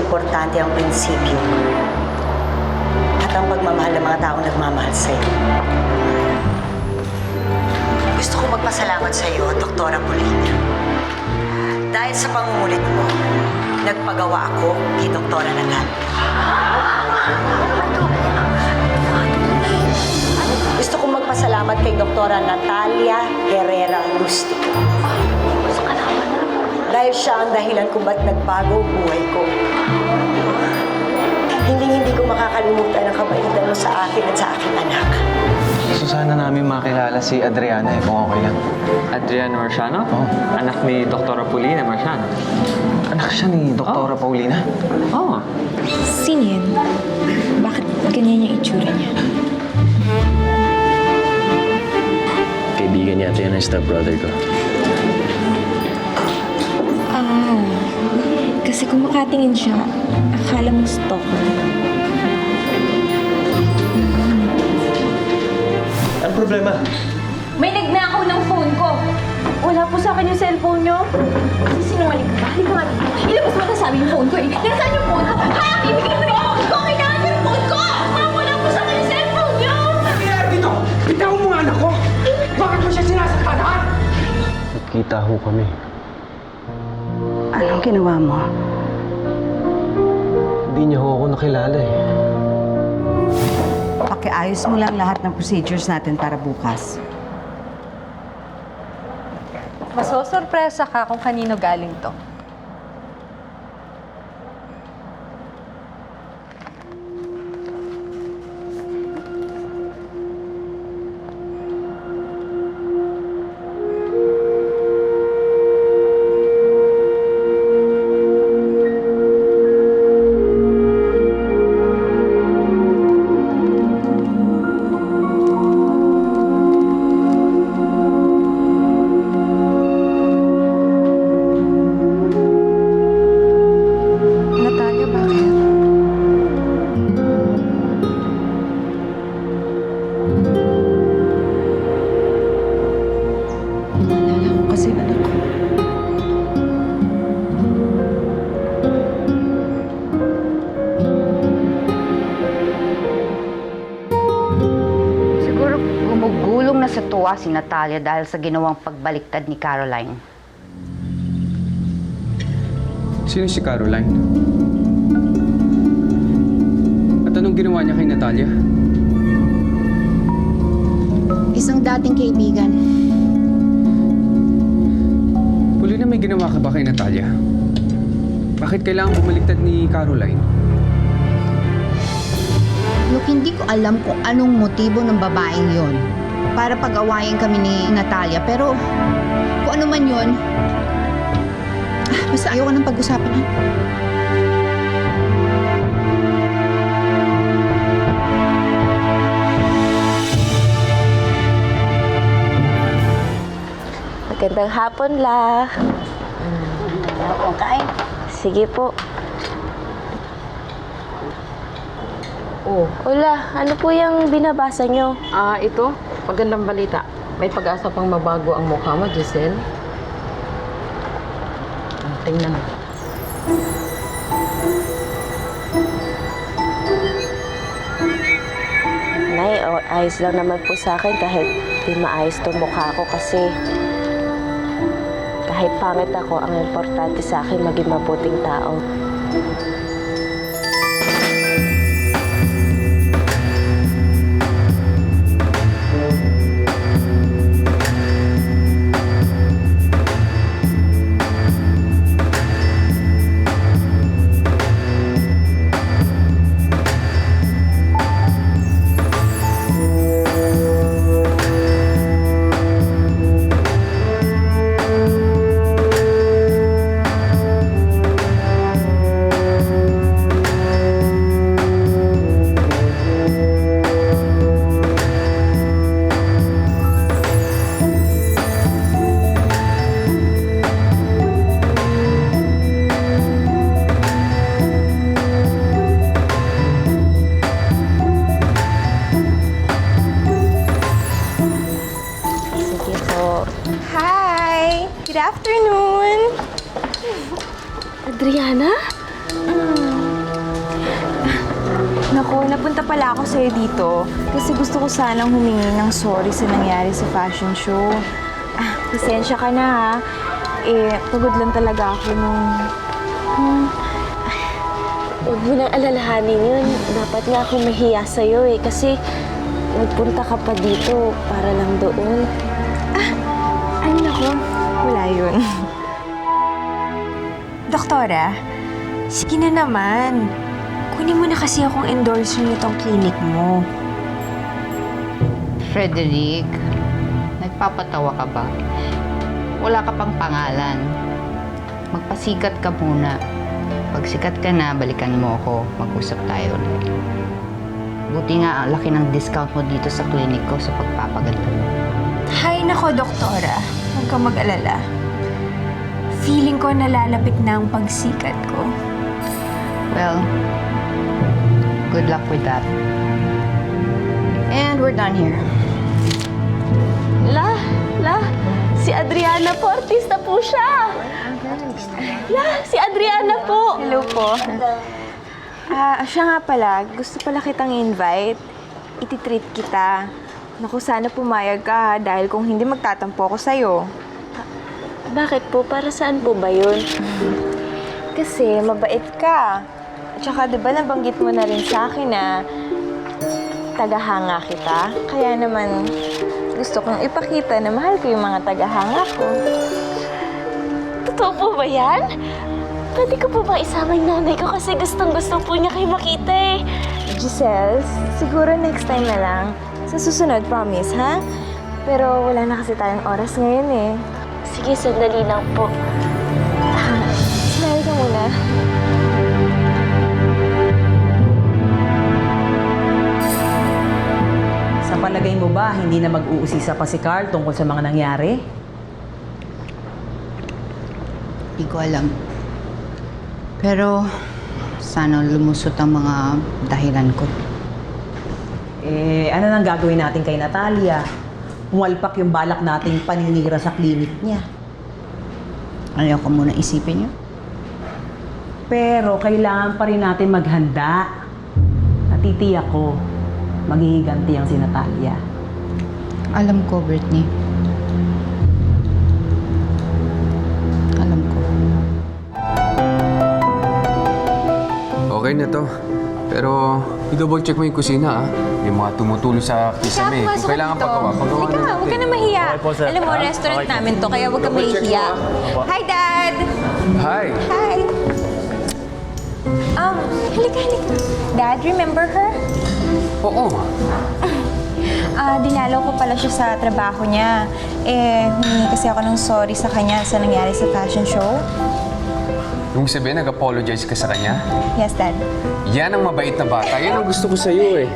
importante ang prinsipyo at ang pagmamahal ng mga taong nagmamahal sa'yo. Gusto ko magpasalamat sa iyo, Doktora Polina. Dahil sa pangungulit mo, nagpagawa ako kay Doktora Nagal. Gusto ko magpasalamat kay Doktora Natalia Herrera Lustico. Dahil siya ang dahilan kung ba't nagbago ang buhay ko. Hindi hindi ko makakalimutan ang kabaitan mo sa akin at sa aking anak. Gusto sana namin makilala si Adriana eh, kung okay lang. Adriana Marciano? Oo. Anak ni Dr. Polina Marciano. Anak siya ni Doktora Paulina. Oo. Sino yun? Bakit ganyan yung itsura niya? Kaibigan yata yan ang stepbrother ko. Kasi kung makatingin siya, akala mo stalker. Anong problema? May nagnakaw ng phone ko. Wala po sa akin yung cellphone nyo. Sinungaling ka ba? Halika nga dito. Ilabas mo na sabi yung phone ko eh. Nasaan yung phone ko? Ha? Ibigay mo yung phone ko! Kailangan yung phone ko! Ha? Wala po sa akin yung cellphone nyo! nangyayari dito? Bitawan mo nga anak ko! Bakit mo siya sinasaktan, ha? Kita ho kami. Anong ginawa mo? Hindi niya ho ako nakilala eh. Pakiayos mo lang lahat ng procedures natin para bukas. Masosorpresa ka kung kanino galing to. Si Natalia dahil sa ginawang pagbaliktad ni Caroline. Sino si Caroline? At anong ginawa niya kay Natalia? Isang dating kaibigan. Huli na may ginawa ka ba kay Natalia? Bakit kailangan bumaliktad ni Caroline? Look, hindi ko alam kung anong motibo ng babaeng yon para pag-awayin kami ni Natalia. Pero kung ano man yon, ah, basta ayoko nang pag-usapan ha. Magandang hapon, La. Kung kain. Sige po. Oh. Ula, ano po yung binabasa nyo? Ah, ito, magandang balita. May pag-asa pang mabago ang mukha mo, Giselle. Tingnan. Nay, o, ayos lang naman po sa akin kahit di maayos tong mukha ko kasi kahit pangit ako, ang importante sa akin maging mabuting tao. Pala ako sa'yo dito kasi gusto ko sanang humingi ng sorry sa nangyari sa fashion show. Ah, pasensya ka na ha. Eh, pagod lang talaga ako nung... Hmm. Huwag mo nang alalahanin yun. Dapat nga ako mahiya sa'yo eh. Kasi nagpunta ka pa dito para lang doon. Ay, naku, wala yun. Doktora, sige na naman. Kunin mo na kasi akong endorser nitong clinic mo. Frederick, nagpapatawa ka ba? Wala ka pang pangalan. Magpasikat ka muna. Pag sikat ka na, balikan mo ako. Mag-usap tayo ulit. Buti nga, ang laki ng discount mo dito sa clinic ko sa pagpapaganda mo. Hay nako, doktora. Huwag kang mag-alala. Feeling ko nalalapit na ang pagsikat ko. Well, good luck with that. And we're done here. La, la, si Adriana po, artista po siya. La, si Adriana po. Hello po. Ah, siya nga pala, gusto pala kitang invite. Ititreat kita. Naku, sana pumayag ka dahil kung hindi magtatampo ako sa'yo. Bakit po? Para saan po ba yun? Kasi mabait ka. At saka, di ba, nabanggit mo na rin sa akin na tagahanga kita. Kaya naman, gusto kong ipakita na mahal ko yung mga tagahanga ko. Totoo po ba yan? Pwede ko po bang isama yung nanay ko kasi gustong gusto po niya kayo makita eh. Giselle, siguro next time na lang. Sa susunod, promise, ha? Pero wala na kasi tayong oras ngayon eh. Sige, sandali lang po. Ba, hindi na mag-uusisa pa si Carl tungkol sa mga nangyari? Hindi ko alam. Pero, sana lumusot ang mga dahilan ko. Eh, ano nang gagawin natin kay Natalia? Umalpak yung balak nating paninira sa klinik niya. Ayaw ko muna isipin yun. Pero kailangan pa rin natin maghanda. Natitiyak ko, maghihiganti ang si Natalia. Alam ko, Brittany. Alam ko. Okay na to. Pero, i-double check mo yung kusina ah. May mga tumutulong sa kisame. Kung kailangan pagawa, pagawa Halika, na huwag ka na mahiya. Alam mo, restaurant namin to, kaya huwag ka Double check mahihiya. mo, ah. Hi, Dad! Hi! Hi! Um, halika, halika. Dad, remember her? Oo. Ah, dinalaw ko pala siya sa trabaho niya. Eh, humingi kasi ako ng sorry sa kanya sa nangyari sa fashion show. Yung sabihin, nag-apologize ka sa kanya? Yes, Dad. Yan ang mabait na bata. Yan ang gusto ko sa'yo eh.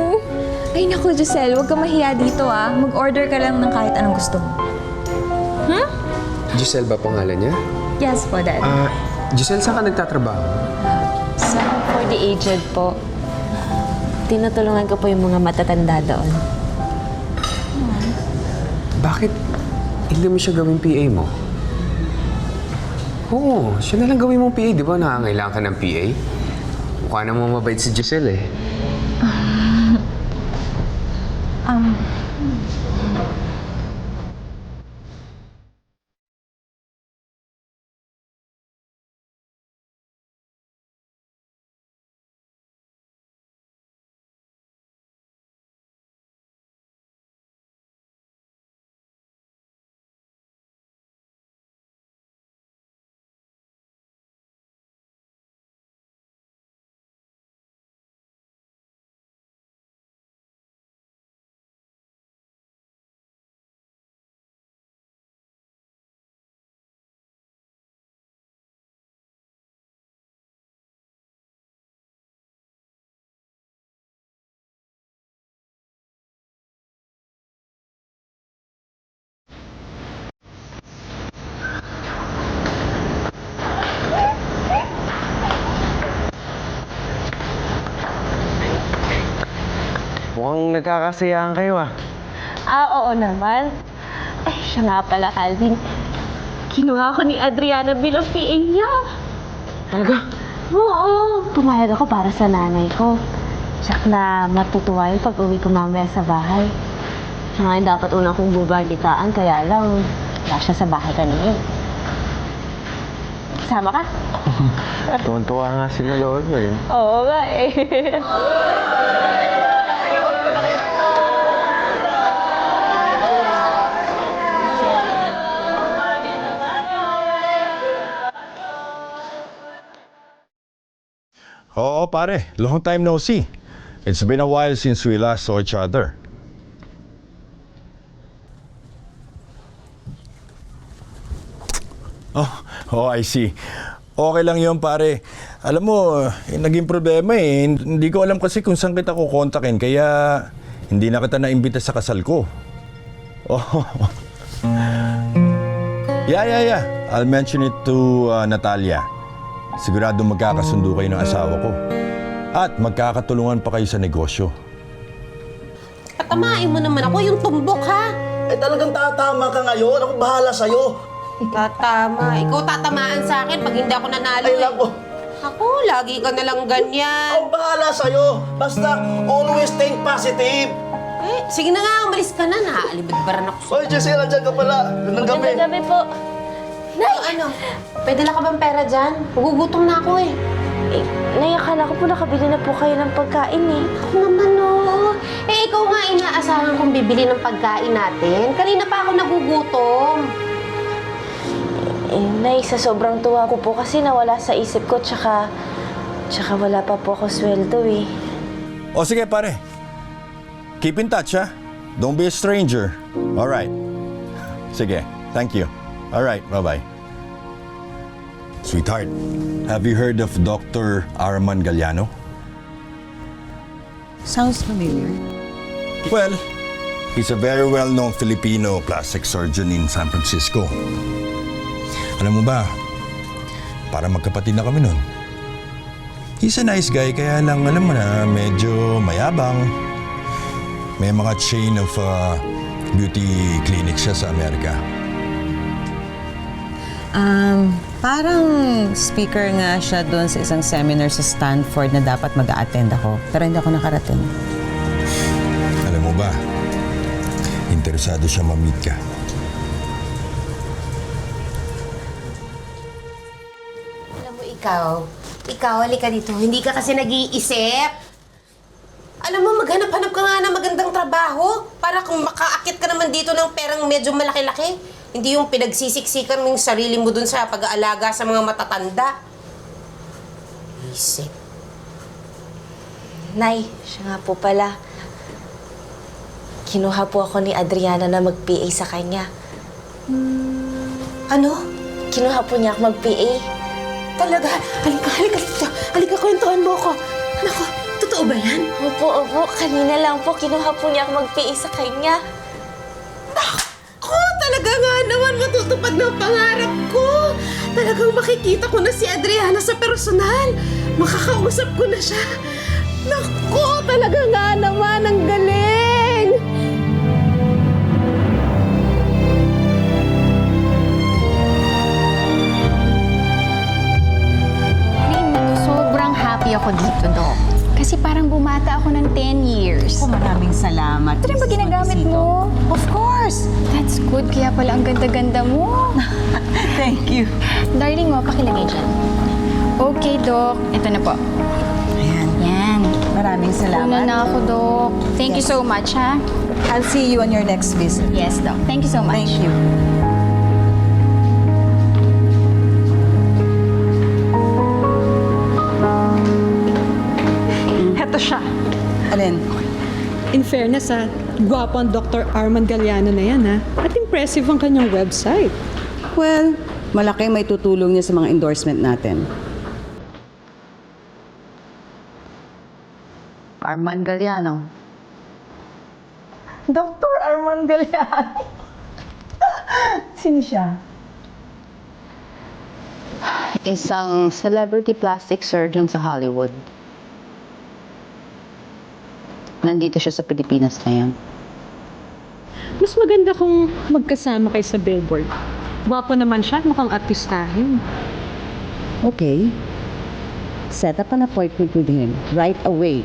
Ay, naku, Giselle, huwag ka mahiya dito ah. Mag-order ka lang ng kahit anong gusto mo. Giselle ba pangalan niya? Yes po, Dad. Ah, Giselle, saan ka nagtatrabaho? Sa for the aged po. Tinutulungan ko po yung mga matatanda doon. Bakit hindi mo siya gawing PA mo? Oo, siya na lang gawin mong PA. Di ba nangangailangan ka ng PA? Mukha namang mabait si Giselle eh. Um, Mukhang nagkakasayahan kayo ah. Ah, oo naman. Ay, siya nga pala, Calvin. Kinuha ko ni Adriana bilang PA niya. Talaga? Oo, pumayag ako para sa nanay ko. Tsak na matutuwa yun pag uwi ko mamaya sa bahay. Siya nga yung dapat unang kong bubalitaan, kaya lang wala siya sa bahay kanina. Sama ka? Tuwan-tuwa nga sila lolo eh. Oo nga eh. pare. Long time no see. It's been a while since we last saw each other. Oh, oh, I see. Okay lang yun, pare. Alam mo, eh, naging problema eh. Hindi ko alam kasi kung saan kita kukontakin, kaya hindi na kita naimbita sa kasal ko. Oh. yeah, yeah, yeah. I'll mention it to uh, Natalia. Sigurado magkakasundo kayo ng asawa ko. At magkakatulungan pa kayo sa negosyo. Patamain mo naman ako yung tumbok, ha? Eh talagang tatama ka ngayon. Ako bahala sa'yo. Tatama. Ikaw tatamaan sa akin pag hindi ako nanalo. Ay, eh. nako. Ako, lagi ka nalang ganyan. Ako bahala sa'yo. Basta always think positive. Eh, sige na nga, umalis ka na. Naaalibadbaran ako sa... Oy, Giselle, andyan ka pala. Gandang gabi. gabi po. Nay! Ano? Pwede lang ka bang pera dyan? Nagugutom na ako eh. Eh, Nay, akala ko po nakabili na po kayo ng pagkain eh. Ako naman oh. Eh, ikaw nga inaasahan kong bibili ng pagkain natin. Kanina pa ako nagugutom. Eh, Nay, sa sobrang tuwa ko po kasi nawala sa isip ko tsaka... Tsaka wala pa po ako sweldo eh. O sige, pare. Keep in touch, ha? Don't be a stranger. Alright. Sige, thank you. Alright, bye-bye. Sweetheart, have you heard of Dr. Arman Galliano? Sounds familiar. Well, he's a very well-known Filipino plastic surgeon in San Francisco. Alam mo ba, para magkapatid na kami nun. He's a nice guy, kaya lang alam mo na, medyo mayabang. May mga chain of uh, beauty clinics siya sa Amerika. Um, parang speaker nga siya doon sa isang seminar sa Stanford na dapat mag attend ako. Pero hindi ako nakarating. Alam mo ba, interesado siya ma-meet ka. Alam mo, ikaw, ikaw, halika dito. Hindi ka kasi nag-iisip. Alam mo, maghanap-hanap ka nga ng magandang trabaho para kung makaakit ka naman dito ng perang medyo malaki-laki. Hindi yung pinagsisiksikan mo yung sarili mo dun sa pag-aalaga sa mga matatanda. Isip. Nay, siya nga po pala. Kinuha po ako ni Adriana na mag-PA sa kanya. Ano? Kinuha po niya ako mag-PA. Talaga? Halika, halika dito. Halika, kwentuhan mo ko. Nako, totoo ba yan? Opo, opo. Kanina lang po, kinuha po niya ako mag-PA sa kanya. Talaga nga naman matutupad ng pangarap ko. Talagang makikita ko na si Adriana sa personal. Makakausap ko na siya. Nako, talaga nga naman. Ang galing! Sobrang happy ako dito, Doc. Kasi parang bumata ako ng 10 years. Oh, maraming salamat. Ito rin ba Mrs. ginagamit mo? Of course! That's good. Kaya pala ang ganda-ganda mo. Thank you. Darling mo, pakilagay dyan. Okay, Doc. Ito na po. Ayan. Yan. Maraming salamat. Una na ako, Doc. Thank you so much, ha? I'll see you on your next visit. Yes, Doc. Thank you so much. Thank you. Alin? In fairness ha, gwapo ang Dr. Arman Galliano na yan ha. At impressive ang kanyang website. Well, malaki may tutulong niya sa mga endorsement natin. Arman Galliano. Dr. Arman Galliano. Sino siya? Isang celebrity plastic surgeon sa Hollywood. Nandito siya sa Pilipinas ngayon. Mas maganda kung magkasama kayo sa billboard. Gwapo naman siya, mukhang artistahin. Okay. set up an appointment with him right away.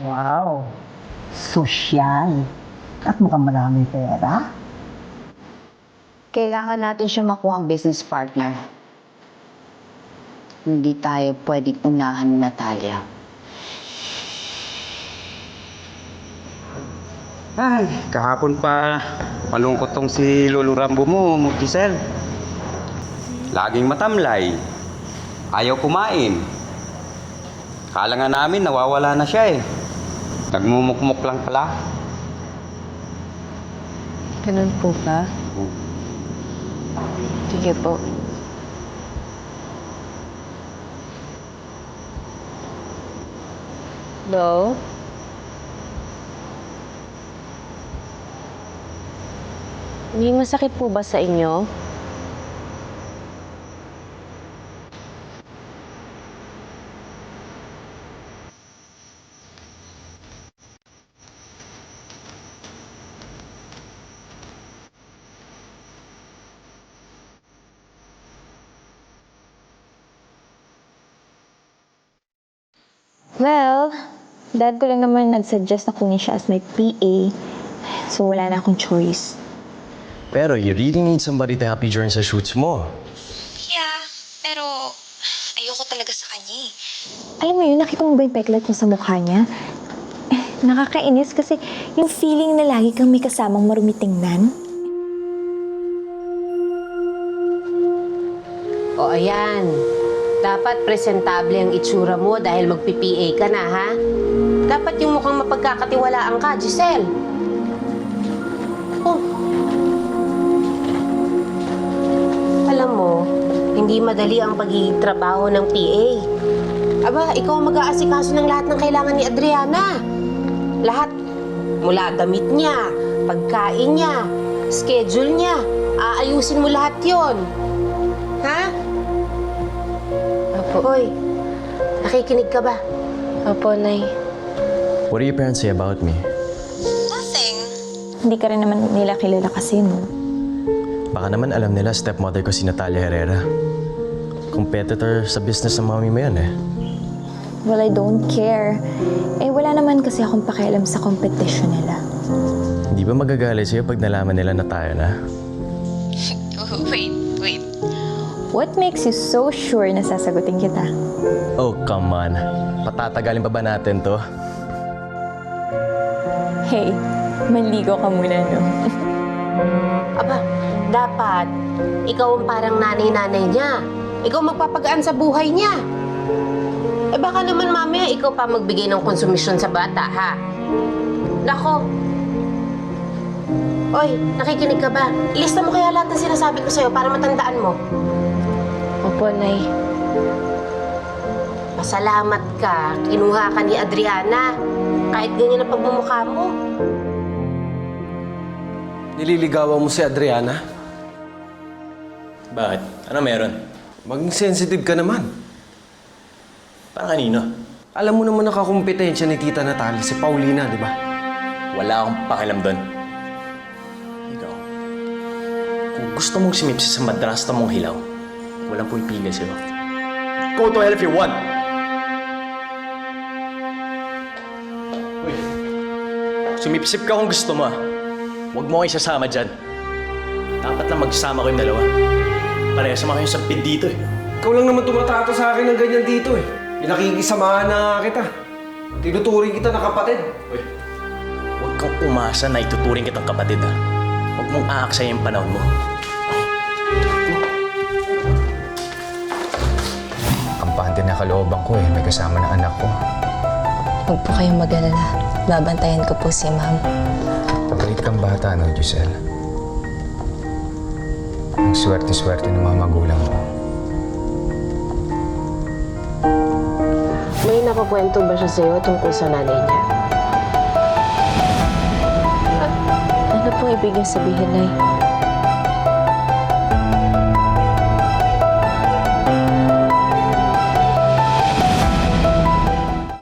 Wow. Sosyal. At mukhang maraming pera. Kailangan natin siya makuha ang business partner. Hindi tayo pwedeng unahan ni Natalia. Ay, kahapon pa malungkot tong si Lolo Rambo mo, Giselle. Laging matamlay. Ayaw kumain. Kala nga namin nawawala na siya eh. Nagmumukmuk lang pala. Ganun po ba? Sige po. Hello? May masakit po ba sa inyo? Well, dad ko lang naman nag-suggest na kunin siya as my PA. So, wala na akong choice. Pero you really need somebody to help you during sa shoots mo. Yeah, pero ayoko talaga sa kanya eh. Alam mo yun, nakita mo ba yung peklat mo sa mukha niya? Eh, nakakainis kasi yung feeling na lagi kang may kasamang marumitingnan. O ayan, dapat presentable ang itsura mo dahil mag-PPA ka na, ha? Dapat yung mukhang mapagkakatiwalaan ka, Giselle. Hindi madali ang pagiging trabaho ng PA. Aba, ikaw ang mag-aasikaso ng lahat ng kailangan ni Adriana. Lahat. Mula damit niya, pagkain niya, schedule niya. Aayusin mo lahat yon. Ha? Opo. Hoy, nakikinig ka ba? Opo, Nay. What do your parents say about me? Hindi ka rin naman nila kilala kasi, no? Baka naman alam nila stepmother ko si Natalia Herrera. Competitor sa business ng mami mo yan eh. Well, I don't care. Eh, wala naman kasi akong pakialam sa competition nila. Hindi ba magagalit sa'yo pag nalaman nila na tayo na? wait, wait. What makes you so sure na sasagutin kita? Oh, come on. Patatagalin pa ba natin to? Hey, manligo ka muna, no? Dapat ikaw ang parang nanay-nanay niya. Ikaw magpapagaan sa buhay niya. Eh baka naman mamaya ikaw pa magbigay ng konsumisyon sa bata, ha? Nako. Oy, nakikinig ka ba? Ilista mo kaya lahat ng sinasabi ko sa'yo para matandaan mo. Opo, Nay. Pasalamat ka. Kinuha ka ni Adriana. Kahit ganyan ang pagmumukha mo. Nililigawan mo si Adriana? Bakit? Ano meron? Maging sensitive ka naman. Para kanino? Alam mo naman nakakumpetensya ni Tita Natalie, si Paulina, di ba? Wala akong pakialam doon. Ikaw, kung gusto mong simipsi sa madrasta mong hilaw, walang pumipigil sa'yo. Go to hell if you want! Uy, sumipsip ka kung gusto mo ah. Huwag mo kayo isasama dyan. Dapat lang magsama kayong dalawa. Parehas naman kayong sampid dito eh. Ikaw lang naman tumatato sa akin ng ganyan dito eh. Pinakikisamahan na kita. Tinuturing kita na kapatid. Uy, huwag kang umasa na ituturing kitang kapatid ha. Huwag mong aaksay yung panahon mo. Kampante na kalooban ko eh. May kasama ng anak ko. Huwag po kayong mag-alala. Babantayan ko po si Ma'am. Pagalit kang bata, no, Giselle? Ang swerte-swerte ng mga magulang mo. May nakukwento ba siya sa'yo tungkol sa nanay niya? Ano pong ibig sabihin, Nay?